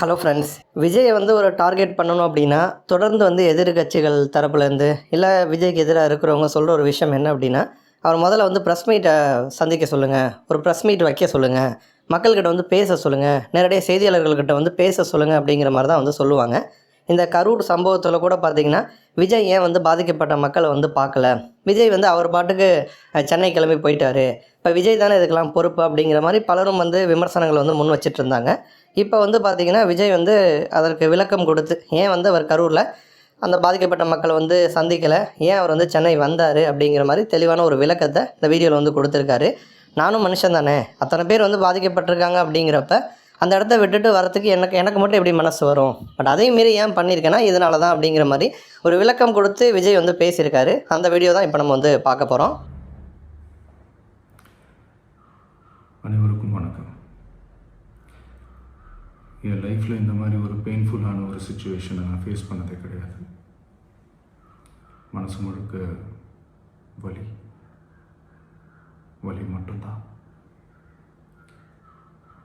Hello friends விஜயை வந்து ஒரு டார்கெட் பண்ணணும் அப்படின்னா தொடர்ந்து வந்து எதிர்கட்சிகள் தரப்புலேருந்து இல்லை விஜய்க்கு எதிராக இருக்கிறவங்க சொல்கிற ஒரு விஷயம் என்ன அப்படின்னா அவர் முதல்ல வந்து ப்ரெஸ் மீட்டை சந்திக்க சொல்லுங்கள் ஒரு ப்ரெஸ் மீட் வைக்க சொல்லுங்கள் மக்கள்கிட்ட வந்து பேச சொல்லுங்கள் நேரடியாக செய்தியாளர்கள்கிட்ட வந்து பேச சொல்லுங்கள் அப்படிங்கிற மாதிரி தான் வந்து சொல்லுவாங்க. இந்த கரூர் சம்பவத்தில் கூட பார்த்திங்கன்னா விஜய் ஏன் வந்து பாதிக்கப்பட்ட மக்களை வந்து பார்க்கல விஜய் வந்து அவர் பாட்டுக்கு சென்னை கிளம்பி போயிட்டார். இப்போ விஜய் தானே இதுக்கெல்லாம் பொறுப்பு அப்படிங்கிற மாதிரி பலரும் வந்து விமர்சனங்களை வந்து முன் வச்சிட்டு இருந்தாங்க இப்போ வந்து பார்த்தீங்கன்னா விஜய் வந்து அதற்கு விளக்கம் கொடுத்து ஏன் வந்து அவர் கரூரில் அந்த பாதிக்கப்பட்ட மக்களை வந்து சந்திக்கலை? ஏன் அவர் வந்து சென்னை வந்தார்? அப்படிங்கிற மாதிரி தெளிவான ஒரு விளக்கத்தை இந்த வீடியோவில் வந்து கொடுத்துருக்காரு. நானும் மனுஷன் தானே. அத்தனை பேர் வந்து பாதிக்கப்பட்டிருக்காங்க அப்படிங்கிறப்ப அந்த இடத்த விட்டுட்டு வரத்துக்கு எனக்கு எனக்கு மட்டும் எப்படி மனசு வரும்? பட் அதையும் மீறி ஏன் பண்ணியிருக்கேன்னா இதனால தான் அப்படிங்கிற மாதிரி ஒரு விளக்கம் கொடுத்து விஜய் வந்து பேசியிருக்காரு. அந்த வீடியோ தான் இப்போ நம்ம வந்து பார்க்க போகிறோம் அனைவருக்கும் வணக்கம். என் லைஃப்பில் இந்த மாதிரி ஒரு பெயின்ஃபுல்லான ஒரு சுச்சுவேஷனை நான் ஃபேஸ் பண்ணதே கிடையாது. மனசு முழுக்க வலி. வலி மட்டும்தான்.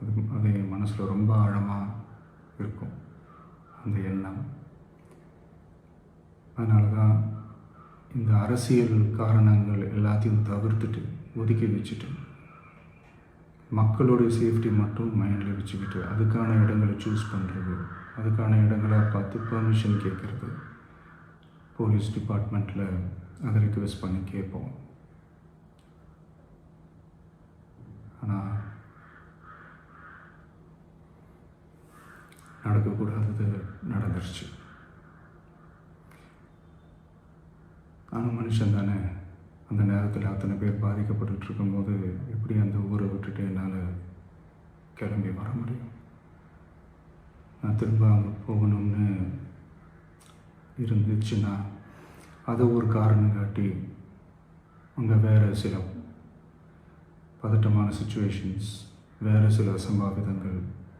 அது அது என் மனசில் ரொம்ப ஆழமாக இருக்கும் அந்த எண்ணம். அதனால தான் இந்த அரசியல் காரணங்கள் எல்லாத்தையும் தவிர்த்துட்டு ஒதுக்கி வச்சுட்டு மக்களோட சேஃப்டி மட்டும் மைண்டில் வச்சுக்கிட்டு அதுக்கான இடங்களை சூஸ் பண்ணுறது அதுக்கான இடங்களை பார்த்து பர்மிஷன் கேட்குறது போலீஸ் டிபார்ட்மெண்ட்டில் அதை ரிக்வெஸ்ட் பண்ணி கேட்போம். ஆனால் நடக்கக்கூடாதது நடந்துருச்சு. நானும் மனுஷன் தானே. அந்த நேரத்தில் அத்தனை பேர் பாதிக்கப்பட்டுட்டு இருக்கும்போது எப்படி அந்த ஊரை விட்டுட்டு என்னால் கிளம்பி வர முடியும்? நான் திரும்ப அங்கே போகணும்னு இருந்துச்சுன்னா அதை ஒரு காரணம் காட்டி அங்கே வேறு சில பதட்டமான சுச்சுவேஷன்ஸ் வேறு சில அசம்பாவிதங்கள்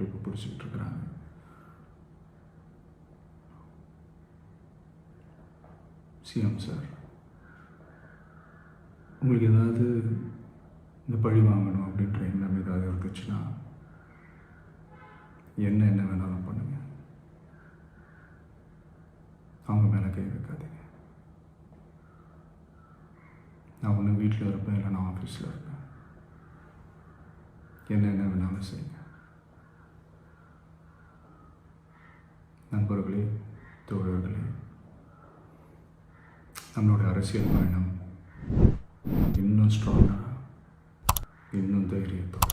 போட்டு இப்போ பிடிச்சிக்கிட்டு இருக்கிறாங்க. சிஎம் சார் உங்களுக்கு ஏதாவது இந்த பழி வாங்கணும் அப்படின்ற எண்ணம் ஏதாவது இருக்கு என்ன என்ன வேணாலும் பண்ணுங்க. அவங்க மேலே கை வைக்காதீங்க. நான் ஒன்று வீட்டில் இருப்பேன் இல்லை நான் ஆஃபீஸில் இருப்பேன். என்ன என்ன வேணாலும் செய்யுங்க. நண்பர்களே தோழர்களே நம்மளுடைய அரசியல் பயணம் இன்னும் ஸ்ட்ராங்காக இன்னும் தைரியத்தோடு